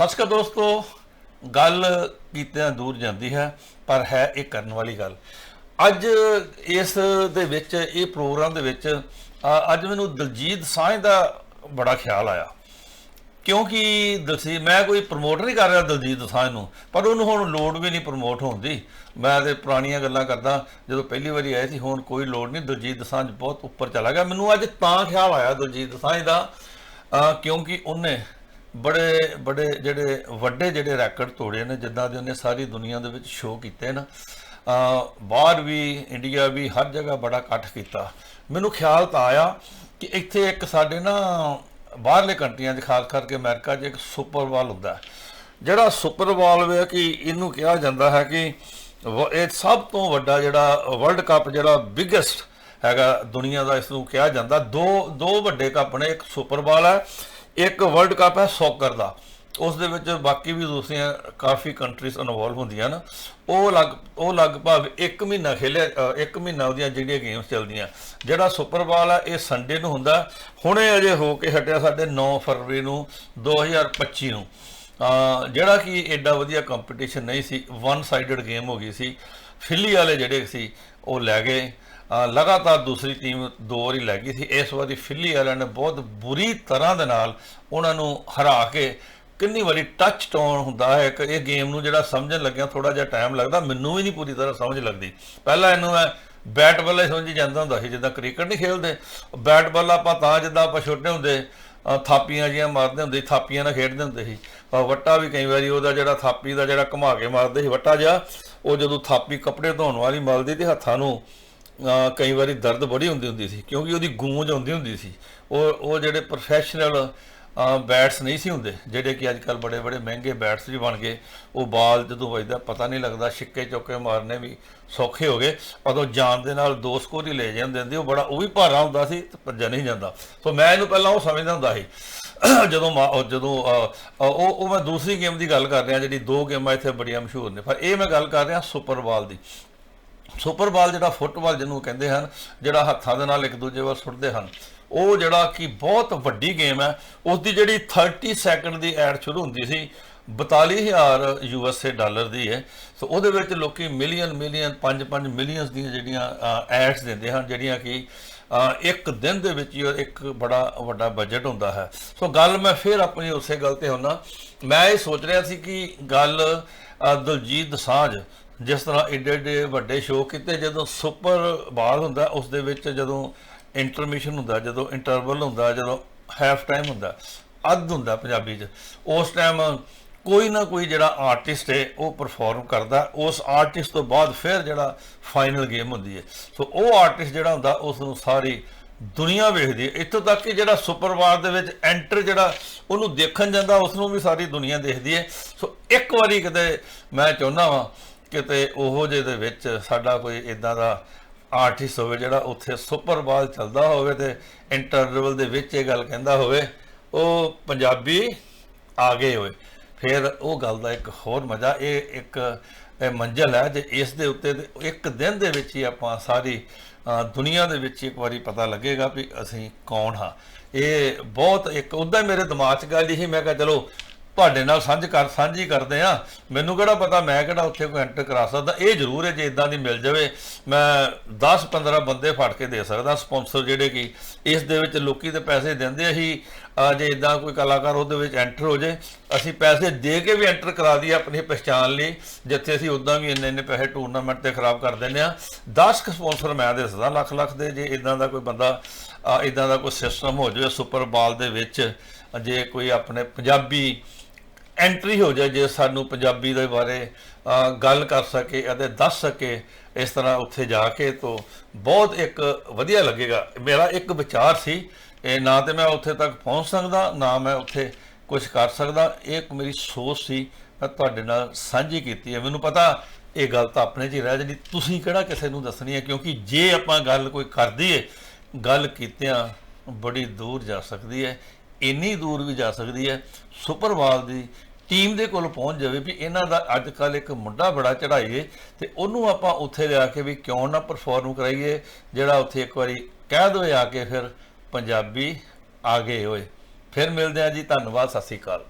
ਸਤਿ ਸ਼੍ਰੀ ਅਕਾਲ ਦੋਸਤੋ, ਗੱਲ ਕੀਤਿਆਂ ਦੂਰ ਜਾਂਦੀ ਹੈ, ਪਰ ਹੈ ਇਹ ਕਰਨ ਵਾਲੀ ਗੱਲ। ਅੱਜ ਇਸ ਦੇ ਵਿੱਚ, ਇਹ ਪ੍ਰੋਗਰਾਮ ਦੇ ਵਿੱਚ ਅੱਜ ਮੈਨੂੰ ਦਲਜੀਤ ਸਾਂਝ ਦਾ ਬੜਾ ਖਿਆਲ ਆਇਆ। ਕਿਉਂਕਿ ਦਲਸੀ, ਮੈਂ ਕੋਈ ਪ੍ਰਮੋਟ ਨਹੀਂ ਕਰ ਰਿਹਾ ਦਲਜੀਤ ਦੋਸਾਂਝ ਨੂੰ, ਪਰ ਉਹਨੂੰ ਹੁਣ ਲੋੜ ਵੀ ਨਹੀਂ ਪ੍ਰਮੋਟ ਹੋਣ ਦੀ। ਮੈਂ ਤੇ ਪੁਰਾਣੀਆਂ ਗੱਲਾਂ ਕਰਦਾ, ਜਦੋਂ ਪਹਿਲੀ ਵਾਰੀ ਆਏ ਸੀ, ਹੁਣ ਕੋਈ ਲੋੜ ਨਹੀਂ, ਦਲਜੀਤ ਦੋਸਾਂਝ ਬਹੁਤ ਉੱਪਰ ਚਲਾ ਗਿਆ। ਮੈਨੂੰ ਅੱਜ ਤਾਂ ਖਿਆਲ ਆਇਆ ਦਲਜੀਤ ਦੋਸਾਂਝ ਦਾ ਕਿਉਂਕਿ ਉਹਨੇ ਬੜੇ ਬੜੇ ਜਿਹੜੇ ਵੱਡੇ ਜਿਹੜੇ ਰੈਕੋਰਡ ਤੋੜੇ ਨੇ, ਜਿੱਦਾਂ ਦੇ ਉਹਨੇ ਸਾਰੀ ਦੁਨੀਆ ਦੇ ਵਿੱਚ ਸ਼ੋਅ ਕੀਤੇ ਨਾ ਬਾਹਰ ਵੀ ਇੰਡੀਆ ਵੀ, ਹਰ ਜਗ੍ਹਾ ਬੜਾ ਇਕੱਠ ਕੀਤਾ। ਮੈਨੂੰ ਖਿਆਲ ਤਾਂ ਆਇਆ ਕਿ ਇੱਥੇ ਇੱਕ ਸਾਡੇ ਨਾ ਬਾਹਰਲੇ ਕੰਟਰੀਆਂ 'ਚ, ਖਾਸ ਕਰਕੇ ਅਮਰੀਕਾ 'ਚ ਇੱਕ ਸੁਪਰ ਬਾਲ ਹੁੰਦਾ ਜਿਹੜਾ ਸੁਪਰ ਬਾਲ ਵੇ ਕਿ ਇਹਨੂੰ ਕਿਹਾ ਜਾਂਦਾ ਹੈ ਕਿ ਵ- ਇਹ ਸਭ ਤੋਂ ਵੱਡਾ ਜਿਹੜਾ ਵਰਲਡ ਕੱਪ ਜਿਹੜਾ ਬਿਗੇਸਟ ਹੈਗਾ ਦੁਨੀਆ ਦਾ, ਇਸ ਨੂੰ ਕਿਹਾ ਜਾਂਦਾ। ਦੋ ਦੋ ਵੱਡੇ ਕੱਪ ਨੇ, ਇੱਕ ਸੁਪਰ ਬਾਲ ਹੈ ਇੱਕ ਵਰਲਡ ਕੱਪ ਹੈ ਸੌਕਰ ਦਾ। ਉਸ ਦੇ ਵਿੱਚ ਬਾਕੀ ਵੀ ਦੂਸਰੀਆਂ ਕਾਫੀ ਕੰਟਰੀਜ਼ ਇਨਵੋਲਵ ਹੁੰਦੀਆਂ ਨਾ। ਉਹ ਲਗ ਉਹ ਲਗਭਗ 1 ਮਹੀਨਾ ਖੇਲਿਆ ਅ, ਇੱਕ ਮਹੀਨਾ ਉਹਦੀਆਂ ਜਿਹੜੀਆਂ ਗੇਮਸ ਚੱਲਦੀਆਂ। ਜਿਹੜਾ ਸੁਪਰ ਬਾਲ ਹੈ ਇਹ ਸੰਡੇ ਨੂੰ ਹੁੰਦਾ। ਹੁਣੇ ਅਜੇ ਹੋ ਕੇ ਹਟਿਆ ਸਾਡੇ 9 ਫਰਵਰੀ ਨੂੰ 2025 ਨੂੰ। ਜਿਹੜਾ ਕਿ ਐਡਾ ਵਧੀਆ ਕੰਪੀਟੀਸ਼ਨ ਨਹੀਂ ਸੀ ਵਨ ਸਾਈਡਡ ਗੇਮ ਹੋ ਗਈ ਸੀ। ਫਿੱਲੀ ਵਾਲੇ ਜਿਹੜੇ ਸੀ ਉਹ ਲੈ ਗਏ। ਲਗਾਤਾਰ ਦੂਸਰੀ ਟੀਮ ਦੋ ਵਾਰੀ ਲੈ ਗਈ ਸੀ। ਇਸ ਵਾਰੀ ਫਿੱਲੀ ਵਾਲਿਆਂ ਨੇ ਬਹੁਤ ਬੁਰੀ ਤਰ੍ਹਾਂ ਦੇ ਨਾਲ ਉਹਨਾਂ ਨੂੰ ਹਰਾ ਕੇ ਕਿੰਨੀ ਵਾਰੀ ਟੱਚ ਟਾਉਨ ਹੁੰਦਾ ਹੈ। ਕਿ ਇਹ ਗੇਮ ਨੂੰ ਜਿਹੜਾ ਸਮਝਣ ਲੱਗਿਆ ਥੋੜਾ ਜਿਹਾ ਟਾਈਮ ਲੱਗਦਾ। ਮੈਨੂੰ ਵੀ ਨਹੀਂ ਪੂਰੀ ਤਰ੍ਹਾਂ ਸਮਝ ਲੱਗਦੀ। ਪਹਿਲਾਂ ਇਹਨੂੰ ਮੈਂ ਬੈਟ ਬੱਲ ਹੀ ਸਮਝੀ ਜਾਂਦਾ ਹੁੰਦਾ ਸੀ, ਜਿੱਦਾਂ ਕ੍ਰਿਕਟ ਨਹੀਂ ਖੇਡਦੇ ਬੈਟ ਬੱਲ ਆਪਾਂ ਤਾਂ ਜਿੱਦਾਂ ਆਪਾਂ ਛੋਟੇ ਹੁੰਦੇ ਥਾਪੀਆਂ ਜੀਆਂ ਮਾਰਦੇ ਹੁੰਦੇ ਸੀ, ਥਾਪੀਆਂ ਨਾਲ ਖੇਡਦੇ ਹੁੰਦੇ ਸੀ। ਪਰ ਵੱਟਾ ਵੀ ਕਈ ਵਾਰੀ ਉਹਦਾ ਜਿਹੜਾ ਥਾਪੀ ਦਾ ਜਿਹੜਾ ਘੁਮਾ ਕੇ ਮਾਰਦੇ ਸੀ, ਵੱਟਾ ਜਿਹਾ, ਉਹ ਜਦੋਂ ਥਾਪੀ ਕੱਪੜੇ ਧੋਣ ਵਾਲੀ ਮਲਦੀ ਤੇ ਹੱਥਾਂ ਨੂੰ ਕਈ ਵਾਰੀ ਦਰਦ ਬੜੀ ਹੁੰਦੀ ਹੁੰਦੀ ਸੀ, ਕਿਉਂਕਿ ਉਹਦੀ ਗੂੰਜ ਆਉਂਦੀ ਹੁੰਦੀ ਸੀ। ਉਹ ਉਹ ਜਿਹੜੇ ਪ੍ਰੋਫੈਸ਼ਨਲ ਬੈਟਸ ਨਹੀਂ ਸੀ ਹੁੰਦੇ, ਜਿਹੜੇ ਕਿ ਅੱਜ ਕੱਲ ਬੜੇ ਬੜੇ ਮਹਿੰਗੇ ਬੈਟਸ ਵੀ ਬਣ ਗਏ। ਉਹ ਬਾਲ ਜਦੋਂ ਵੱਜਦਾ, ਪਤਾ ਨਹੀਂ ਲੱਗਦਾ, ਛਿੱਕੇ ਚੌਕੇ ਮਾਰਨੇ ਵੀ ਸੌਖੇ ਹੋ ਗਏ। ਉਦੋਂ ਜਾਨ ਦੇ ਨਾਲ ਦੋ ਸਕੋਰ ਹੀ ਲੈ ਜਾਂਦੇ ਹੁੰਦੇ ਉਹ ਬੜਾ, ਉਹ ਵੀ ਭਾਰਾ ਹੁੰਦਾ ਸੀ, ਤੇ ਭੱਜਿਆ ਨਹੀਂ ਜਾਂਦਾ। ਸੋ ਮੈਂ ਇਹਨੂੰ ਪਹਿਲਾਂ ਉਹ ਸਮਝਦਾ ਹੁੰਦਾ ਸੀ। ਜਦੋਂ ਮਾ- ਜਦੋਂ ਉਹ ਉਹ ਮੈਂ ਦੂਸਰੀ ਗੇਮ ਦੀ ਗੱਲ ਕਰ ਰਿਹਾ, ਜਿਹੜੀ ਦੋ ਗੇਮਾਂ ਇੱਥੇ ਬੜੀਆਂ ਮਸ਼ਹੂਰ ਨੇ। ਪਰ ਇਹ ਮੈਂ ਗੱਲ ਕਰ ਰਿਹਾ ਸੁਪਰ ਬਾਲ ਦੀ। ਸੁਪਰ ਬਾਲ ਜਿਹੜਾ ਫੁੱਟਬਾਲ ਜਿਹਨੂੰ ਕਹਿੰਦੇ ਹਨ, ਜਿਹੜਾ ਹੱਥਾਂ ਦੇ ਨਾਲ ਇੱਕ ਦੂਜੇ ਵੱਲ ਸੁੱਟਦੇ ਹਨ, ਉਹ ਜਿਹੜਾ ਕਿ ਬਹੁਤ ਵੱਡੀ ਗੇਮ ਹੈ। ਉਸ ਦੀ ਜਿਹੜੀ 30 ਸੈਕਿੰਡ ਦੀ ਐਡ ਸ਼ੁਰੂ ਹੁੰਦੀ ਸੀ 42000 ਯੂਐਸਏ ਡਾਲਰ ਦੀ ਹੈ। ਸੋ ਉਹਦੇ ਵਿੱਚ ਲੋਕੀ ਮਿਲੀਅਨ ਮਿਲੀਅਨ 5-5 ਮਿਲੀਅਨਸ ਦੀਆਂ ਜਿਹੜੀਆਂ ਐਡਸ ਦਿੰਦੇ ਹਨ, ਜਿਹੜੀਆਂ ਕਿ ਇੱਕ ਦਿਨ ਦੇ ਵਿੱਚ ਹੀ ਇੱਕ ਬੜਾ ਵੱਡਾ ਬਜਟ ਹੁੰਦਾ ਹੈ। ਸੋ ਗੱਲ ਮੈਂ ਫਿਰ ਆਪਣੀ ਉਸੇ ਗੱਲ ਤੇ ਹੁੰਨਾ। ਮੈਂ ਇਹ ਸੋਚ ਰਿਹਾ ਸੀ ਕਿ ਗੱਲ ਦਲਜੀਤ ਦਸਾਂਝ ਜਿਸ ਤਰ੍ਹਾਂ ਏਡੇ ਏਡੇ ਵੱਡੇ ਸ਼ੋਅ ਕੀਤੇ, ਜਦੋਂ ਸੁਪਰ ਬਾਲ ਹੁੰਦਾ, ਉਸ ਦੇ ਵਿੱਚ ਜਦੋਂ ਇੰਟਰਮਿਸ਼ਨ ਹੁੰਦਾ, ਜਦੋਂ ਇੰਟਰਵਲ ਹੁੰਦਾ, ਜਦੋਂ ਹਾਫ ਟਾਈਮ ਹੁੰਦਾ, ਅੱਧ ਹੁੰਦਾ ਪੰਜਾਬੀ 'ਚ, ਉਸ ਟਾਈਮ ਕੋਈ ਨਾ ਕੋਈ ਜਿਹੜਾ ਆਰਟਿਸਟ ਹੈ, ਉਹ ਪਰਫਾਰਮ ਕਰਦਾ, ਉਸ ਆਰਟਿਸਟ ਤੋਂ ਬਾਅਦ ਫਿਰ ਜਿਹੜਾ ਫਾਈਨਲ ਗੇਮ ਹੁੰਦੀ ਹੈ। ਸੋ ਉਹ ਆਰਟਿਸਟ ਜਿਹੜਾ ਹੁੰਦਾ, ਉਸ ਨੂੰ ਸਾਰੀ ਦੁਨੀਆ ਵੇਖਦੀ ਹੈ। ਇੱਥੋਂ ਤੱਕ ਕਿ ਜਿਹੜਾ ਸੁਪਰ ਵਾਰ ਦੇ ਵਿੱਚ ਐਂਟਰ ਜਿਹੜਾ ਉਹਨੂੰ ਦੇਖਣ ਜਾਂਦਾ, ਉਸ ਨੂੰ ਵੀ ਸਾਰੀ ਦੁਨੀਆ ਦੇਖਦੀ ਹੈ। ਸੋ ਇੱਕ ਵਾਰੀ ਕਿਤੇ ਮੈਂ ਚਾਹੁੰਦਾ ਵਾਂ ਕਿਤੇ ਉਹੋ ਜਿਹੇ ਦੇ ਵਿੱਚ ਸਾਡਾ ਕੋਈ ਇਦਾਂ ਦਾ ਆਰਟਿਸਟ ਹੋਵੇ ਜਿਹੜਾ ਉੱਥੇ ਸੁਪਰ ਬਾਲ ਚੱਲਦਾ ਹੋਵੇ ਤੇ ਇੰਟਰਵਲ ਦੇ ਵਿੱਚ ਇਹ ਗੱਲ ਕਹਿੰਦਾ ਹੋਵੇ, ਉਹ ਪੰਜਾਬੀ ਆ ਗਏ ਹੋਏ। ਫਿਰ ਉਹ ਗੱਲ ਦਾ ਇੱਕ ਹੋਰ ਮਜ਼ਾ, ਇਹ ਇੱਕ, ਇਹ ਮੰਜ਼ਲ ਹੈ ਜੇ ਇਸ ਦੇ ਉੱਤੇ ਤੇ ਇੱਕ ਦਿਨ ਦੇ ਵਿੱਚ ਹੀ ਆਪਾਂ ਸਾਰੀ ਦੁਨੀਆ ਦੇ ਵਿੱਚ ਇੱਕ ਵਾਰੀ ਪਤਾ ਲੱਗੇਗਾ ਵੀ ਅਸੀਂ ਕੌਣ ਹਾਂ। ਇਹ ਬਹੁਤ ਇੱਕ, ਉਦਾਂ ਮੇਰੇ ਦਿਮਾਗ 'ਚ ਗੱਲ ਹੀ ਮੈਂ ਕਿਹਾ ਚਲੋ ਤੁਹਾਡੇ ਨਾਲ ਸਾਂਝ ਕਰ, ਸਾਂਝੀ ਕਰਦੇ ਆ ਮੈਨੂੰ ਕਿਹੜਾ ਪਤਾ, ਮੈਂ ਕਿਹੜਾ ਉੱਥੇ ਕੋਈ ਐਂਟਰ ਕਰਾ ਸਕਦਾ। ਇਹ ਜ਼ਰੂਰ ਹੈ, ਜੇ ਇਦਾਂ ਦੀ ਮਿਲ ਜਾਵੇ, ਮੈਂ 10 15 ਬੰਦੇ ਫੜ ਕੇ ਦੇ ਸਕਦਾ ਸਪਾਂਸਰ ਜਿਹੜੇ ਕਿ ਇਸ ਦੇ ਵਿੱਚ ਲੋਕੀ ਤੇ ਪੈਸੇ ਦਿੰਦੇ ਅਸੀਂ ਅਹ ਜੇ ਇਦਾਂ ਕੋਈ ਕਲਾਕਾਰ ਉਹਦੇ ਵਿੱਚ ਐਂਟਰ ਹੋ ਜੇ ਅਸੀਂ ਪੈਸੇ ਦੇ ਕੇ ਵੀ ਐਂਟਰ ਕਰਾ ਦਈਏ ਆਪਣੀ ਪਛਾਣ ਲਈ, ਜਿੱਥੇ ਅਸੀਂ ਉਦਾਂ ਵੀ ਇੰਨੇ ਇੰਨੇ ਪੈਸੇ ਟੂਰਨਾਮੈਂਟ ਤੇ ਖਰਾਬ ਕਰ ਦਿੰਦੇ ਆ। 10 ਕ ਸਪਾਂਸਰ ਮੈਂ ਦੇ ਸਕਦਾ ਲੱਖ ਲੱਖ ਦੇ, ਜੇ ਇਦਾਂ ਦਾ ਕੋਈ ਬੰਦਾ ਇਦਾਂ ਦਾ ਕੋਈ ਸਿਸਟਮ ਹੋ ਜਾਵੇ ਸੁਪਰ ਬਾਲ ਦੇ ਵਿੱਚ ਜੇ ਕੋਈ ਆਪਣੇ ਪੰਜਾਬੀ ਐਂਟਰੀ ਹੋ ਜਾਏ, ਜੇ ਸਾਨੂੰ ਪੰਜਾਬੀ ਦੇ ਬਾਰੇ ਗੱਲ ਕਰ ਸਕੇ ਅਤੇ ਦੱਸ ਸਕੇ ਇਸ ਤਰ੍ਹਾਂ ਉੱਥੇ ਜਾ ਕੇ, ਤੋਂ ਬਹੁਤ ਇੱਕ ਵਧੀਆ ਲੱਗੇਗਾ। ਮੇਰਾ ਇੱਕ ਵਿਚਾਰ ਸੀ, ਇਹ ਨਾ ਤੇ ਮੈਂ ਉੱਥੇ ਤੱਕ ਪਹੁੰਚ ਸਕਦਾ, ਨਾ ਮੈਂ ਉੱਥੇ ਕੁਝ ਕਰ ਸਕਦਾ। ਇਹ ਇੱਕ ਮੇਰੀ ਸੋਚ ਸੀ, ਮੈਂ ਤੁਹਾਡੇ ਨਾਲ ਸਾਂਝੀ ਕੀਤੀ ਹੈ। ਮੈਨੂੰ ਪਤਾ ਇਹ ਗੱਲ ਤਾਂ ਆਪਣੇ 'ਚ ਹੀ ਰਹਿ ਜਾਣੀ। ਤੁਸੀਂ ਕਿਹੜਾ ਕਿਸੇ ਨੂੰ ਦੱਸਣੀ ਹੈ? ਕਿਉਂਕਿ ਜੇ ਆਪਾਂ ਗੱਲ ਕੋਈ ਕਰ ਦਈਏ ਗੱਲ ਕੀਤਿਆਂ ਬੜੀ ਦੂਰ ਜਾ ਸਕਦੀ ਹੈ। ਇੰਨੀ ਦੂਰ ਵੀ ਜਾ ਸਕਦੀ ਹੈ, ਸੁਪਰਵਾਲ ਦੀ ਟੀਮ ਦੇ ਕੋਲ ਪਹੁੰਚ ਜਾਵੇ ਵੀ ਇਹਨਾਂ ਦਾ ਅੱਜ ਕੱਲ ਇੱਕ ਮੁੰਡਾ ਬੜਾ ਚੜਾਈਏ ਤੇ ਉਹਨੂੰ ਆਪਾਂ ਉੱਥੇ ਲਿਆ ਕੇ ਵੀ ਕਿਉਂ ਨਾ ਪਰਫਾਰਮ ਕਰਾਈਏ, ਜਿਹੜਾ ਉੱਥੇ ਇੱਕ ਵਾਰੀ ਕਹਿ ਦੋਏ ਆ ਕੇ ਫਿਰ ਪੰਜਾਬੀ ਆ ਗਏ ਹੋਏ। ਫਿਰ ਮਿਲਦੇ ਆ ਜੀ, ਧੰਨਵਾਦ, ਸਤਿ ਸ੍ਰੀ ਅਕਾਲ।